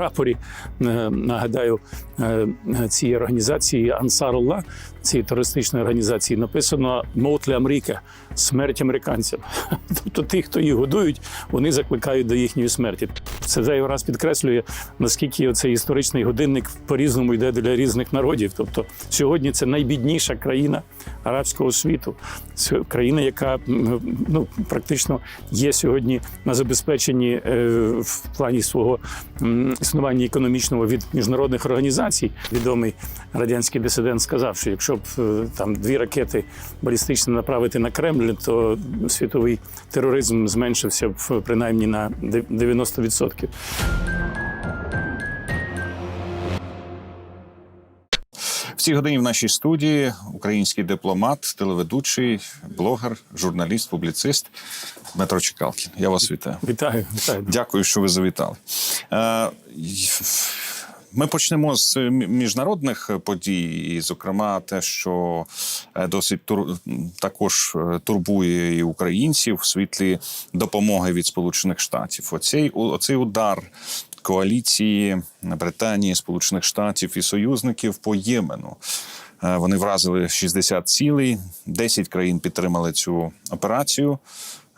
прапорі е, нагадаю е, цієї організації Ансарулла, цієї терористичної організації, написано Мотлі Амріка смерть американцям. Тобто тих, хто їх годують, вони закликають до їхньої смерті. Це зайвий раз підкреслює, наскільки цей історичний годинник по-різному йде для різних народів. Тобто сьогодні це найбідніша країна арабського світу. Це країна, яка ну практично є сьогодні на забезпеченні е, в плані свого існування економічного від міжнародних організацій. Відомий радянський дисидент сказав, що якщо б е, там дві ракети балістичні направити на Кремль, то світовий тероризм зменшився б принаймні на 90%. В цій годині в нашій студії український дипломат, телеведучий, блогер, журналіст, публіцист Дмитро Чекалкін. Я вас вітаю. Вітаю, вітаю. Дякую, що ви завітали. Е, Ми почнемо з міжнародних подій, і, зокрема, те, що е, досить тур... також е, турбує і українців в світлі допомоги від Сполучених Штатів. Оцей, оцей удар коаліції Британії, Сполучених Штатів і союзників по Ємену. Е, Вони вразили 60 цілей, 10 країн підтримали цю операцію.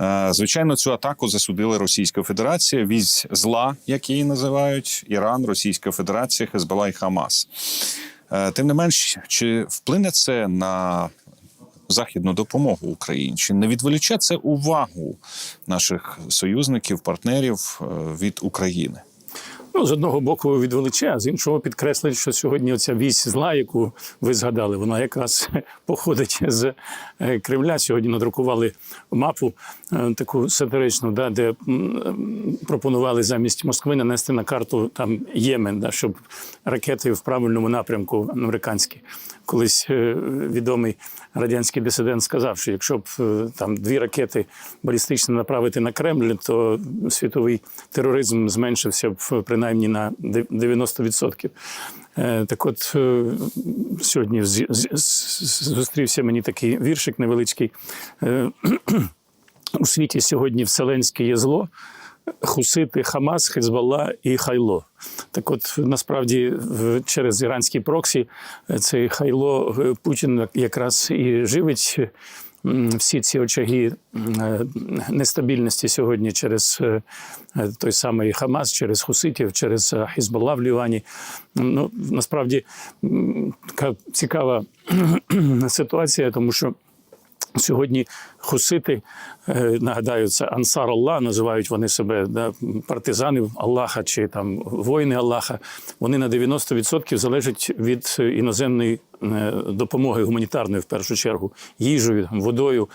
Е, Звичайно, цю атаку засудила Російська Федерація, візь зла, як її називають, Іран, Російська Федерація, Хезбола і Хамас. Е, Тим не менш, чи вплине це на західну допомогу Україні? Чи не відволіче це увагу наших союзників, партнерів від України? Ну, з одного боку відвеличе, а з іншого підкреслить, що сьогодні оця вісь зла, яку ви згадали, вона якраз походить з е, Кремля. Сьогодні надрукували мапу е, таку сатиричну, да, де пропонували замість Москви нанести на карту там Ємен, да, щоб ракети в правильному напрямку американські. Колись е, відомий радянський дисидент сказав, що якщо б там дві ракети балістичні направити на Кремль, то світовий тероризм зменшився б принаймні на 90%. Е, Так от е, сьогодні зустрівся мені такий віршик невеличкий. Е, У світі сьогодні вселенське є зло. Хусити, Хамас, Хезбалла і Хайло. Так, от насправді через іранський проксі цей Хайло Путін якраз і живить всі ці очаги е, нестабільності сьогодні через е, е, той самий Хамас, через Хуситів, через Хізбалла в Лівані. Ну насправді така цікава ситуація, тому що. Сьогодні хусити, е, нагадаю, це Ансар Аллах, називають вони себе да, партизани Аллаха чи там воїни Аллаха. Вони на 90% залежать від е, іноземної е, допомоги гуманітарної в першу чергу, їжею, водою.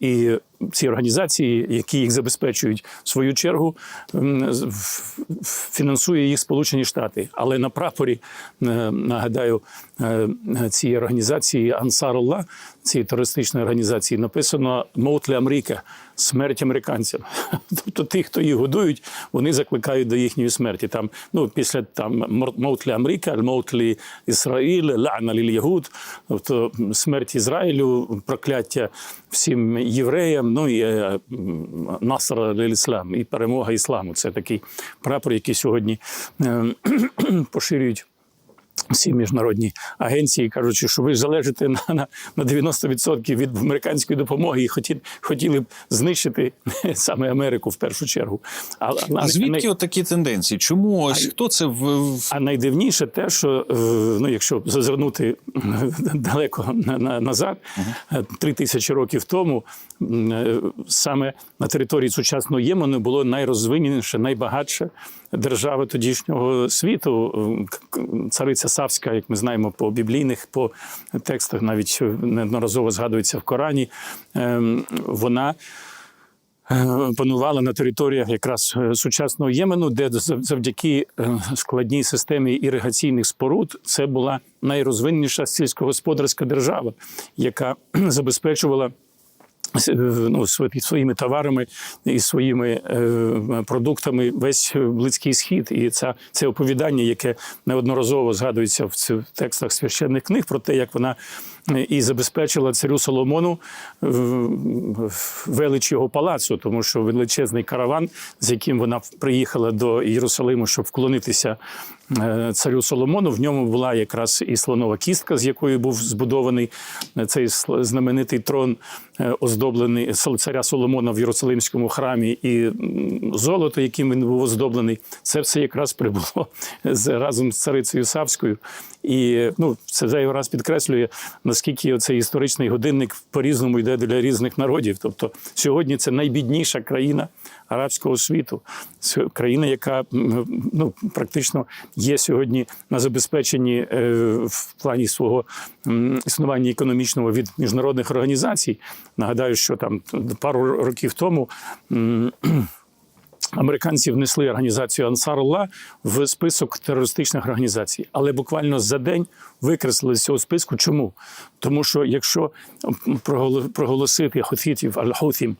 І ці організації, які їх забезпечують, в свою чергу фінансує їх Сполучені Штати. Але на прапорі е, нагадаю е, цієї організації Ансарулла, цієї терористичної організації, написано Мотлі Амріка смерть американцям. Тобто тих, хто їх годують, вони закликають до їхньої смерті. Там ну після там Мотлі Амріка, Мотлі Ісраїль, Лана ліль Ягуд, тобто смерть Ізраїлю, прокляття всім євреям. Ну і е, Наср Іслам, і перемога ісламу. Це такий прапор, який сьогодні е, поширюють. Всі міжнародні агенції кажуть, що ви залежите на, на, на 90% від американської допомоги і хотіли, хотіли б знищити саме Америку в першу чергу. А, А звідки от такі тенденції? Чому ось хто це в, а найдивніше те, що е, ну, якщо зазирнути далеко на, на, назад, е, три тисячі років тому, е, саме на території сучасного Ємену було найрозвиненіше, найбагатша держава тодішнього світу. Цариця Савська, як ми знаємо, по біблійних по текстах, навіть неодноразово згадується в Корані. Е, Вона е, панувала на територіях якраз е, сучасного Ємену, де зав- завдяки е, складній системі іригаційних споруд це була найрозвиненіша сільськогосподарська держава, яка забезпечувала. Е, Ну, сво- своїми товарами і своїми е, продуктами весь близький схід, і це, це оповідання, яке неодноразово згадується в текстах священних книг, про те, як вона е, і забезпечила царю Соломону е, велич його палацу, тому що величезний караван, з яким вона приїхала до Єрусалиму, щоб вклонитися е, царю Соломону. В ньому була якраз і слонова кістка, з якої був збудований е, цей знаменитий трон, е, оздоблений царя Соломона в Єрусалимському храмі, і золото, яким він був оздоблений. Це все якраз прибуло з разом з царицею Савською. І ну, це зайвий раз підкреслює, наскільки цей історичний годинник по-різному йде для різних народів. Тобто сьогодні це найбідніша країна арабського світу. Це країна, яка ну, практично є сьогодні на забезпеченні е, в плані свого існування економічного від міжнародних організацій. Нагадаю, що там пару років тому. Американці внесли організацію Ансарулла в список терористичних організацій, але буквально за день викреслили з цього списку. Чому? Тому що якщо проголо- проголосити хотітів аль-хутім,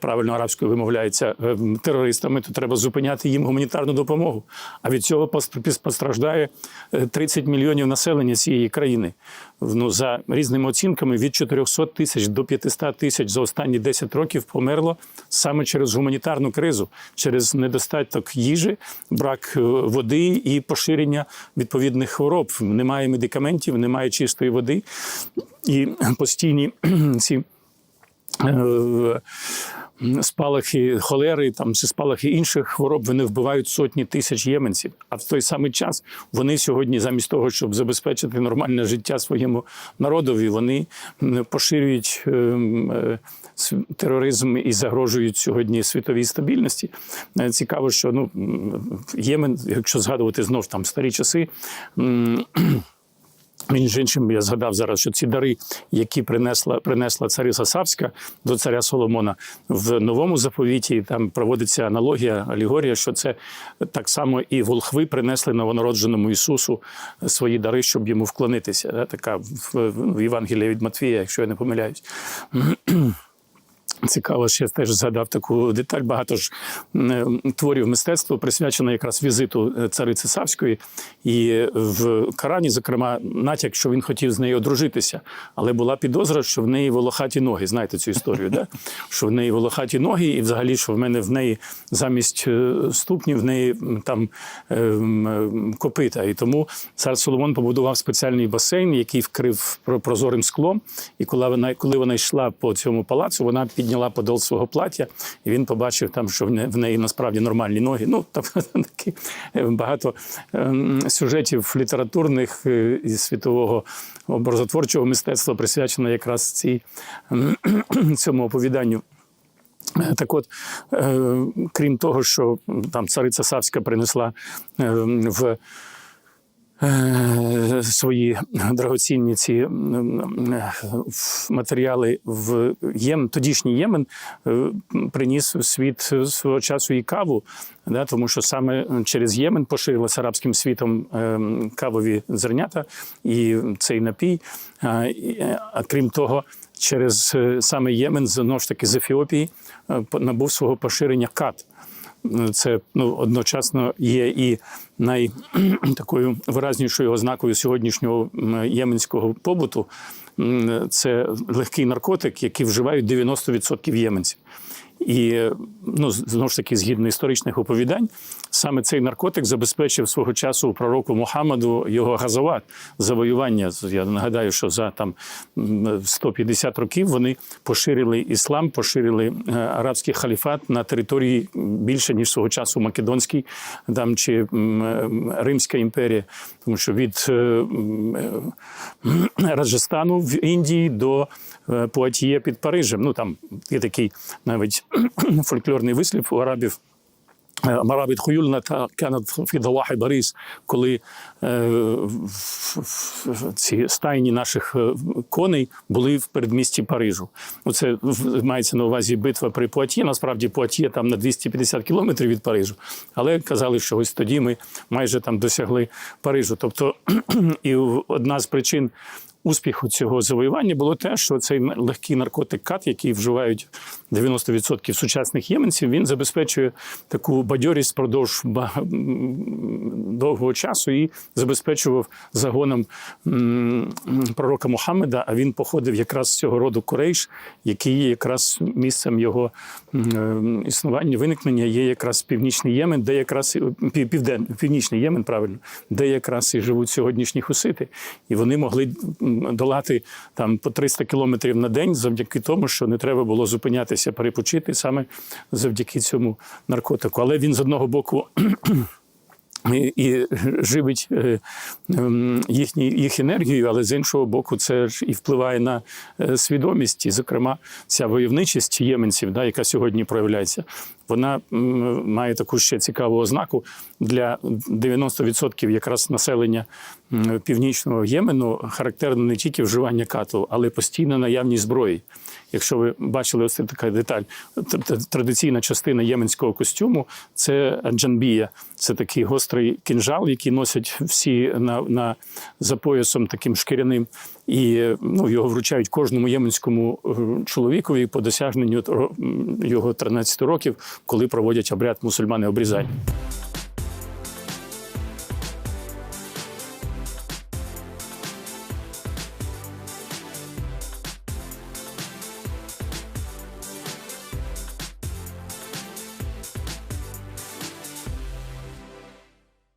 правильно арабською вимовляється, е, терористами, то треба зупиняти їм гуманітарну допомогу. А від цього пост- постраждає е, 30 мільйонів населення цієї країни. Ну, за різними оцінками від 400 тисяч до 500 тисяч за останні 10 років померло саме через гуманітарну кризу, через недостаток їжі, брак е, води і поширення відповідних хвороб. Немає медикаментів, немає чистої води і постійні ці. е, Спалахи холери там чи спалахи інших хвороб вони вбивають сотні тисяч єменців. А в той самий час вони сьогодні, замість того, щоб забезпечити нормальне життя своєму народові, вони поширюють ем, е, тероризм і загрожують сьогодні світовій стабільності. Е, Цікаво, що ну Ємен, якщо згадувати знов там старі часи. між іншим, я згадав зараз, що ці дари, які принесла принесла цариса Савська до царя Соломона в новому заповіті, там проводиться аналогія, алегорія, що це так само і волхви принесли новонародженому Ісусу свої дари, щоб йому вклонитися. Да? Така в Євангелії від Матвія, якщо я не помиляюсь. Цікаво, ще теж згадав таку деталь. Багато ж творів мистецтва присвячено якраз візиту е, цариці Савської. І в Корані, зокрема, натяк, що він хотів з нею одружитися, але була підозра, що в неї волохаті ноги. Знаєте цю історію, да? що в неї волохаті ноги, і взагалі, що в мене в неї замість е, ступнів в неї там е, е, копита. І тому цар Соломон побудував спеціальний басейн, який вкрив прозорим склом. І коли вона, коли вона йшла по цьому палацу, вона підняла подол свого плаття, і він побачив там, що в неї насправді нормальні ноги. Ну там такі е, багато ем, сюжетів літературних е, і світового образотворчого мистецтва присвячено якраз цій ем, цьому оповіданню. Е, Так от, крім того, що там цариця Савська принесла е, в свої драгоцінні ці е, матеріали в Єм, тодішній Ємен е, приніс в світ свого часу і каву, да, тому що саме через Ємен поширилися арабським світом е, кавові зернята і цей напій. А, е, крім того, через е, саме Ємен, знову ж таки з Ефіопії, е, набув свого поширення кат. Це ну, одночасно є і най такою виразнішою ознакою сьогоднішнього єменського побуту. Це легкий наркотик, який вживають 90% єменців. І ну, знову ж таки, згідно історичних оповідань, саме цей наркотик забезпечив свого часу пророку Мухаммаду його газават, завоювання. Я нагадаю, що за там м, 150 років вони поширили іслам, поширили е, арабський халіфат на території більше ніж свого часу Македонський там чи м, Римська імперія, тому що від е, е, Раджастану в Індії до е, Пуатіє під Парижем. Ну там є такий навіть фольклорний вислів у арабів. Марабит хуюльна та канат фідалахи Барис, коли е, ці стайні наших е, коней були в передмісті Парижу. Це мається на увазі битва при Пуатє. Насправді Пуатє там на 250 кілометрів від Парижу. Але казали, що ось тоді ми майже там досягли Парижу. Тобто, і одна з причин успіху цього завоювання було те, що цей легкий наркотик кат, який вживають 90% сучасних єменців, він забезпечує таку бадьорість впродовж довгого часу і забезпечував загоном пророка Мухаммеда. А він походив якраз з цього роду Курейш, який є якраз місцем його е, існування, виникнення є якраз північний Ємен, де якраз і- пів- півден, північний Ємен, правильно, де якраз і живуть сьогоднішні хусити. І вони могли долати там по 300 кілометрів на день завдяки тому, що не треба було зупинятися, перепочити саме завдяки цьому наркотику. Але він з одного боку. І, і живить е, ем, їхні, їх енергію, але з іншого боку, це ж і впливає на е, свідомість. І, зокрема, ця войовничість єменців, да, яка сьогодні проявляється, вона має таку ще цікаву ознаку для 90% якраз населення північного Ємену характерно не тільки вживання кату, але й постійна наявність зброї. Якщо ви бачили, ось така деталь, тр- тр- традиційна частина єменського костюму це джанбія. Це такий гострий кінжал, який носять всі на, на за поясом таким шкіряним. І ну, його вручають кожному єменському е, чоловікові по досягненню його 13 років, коли проводять обряд мусульмани обрізання.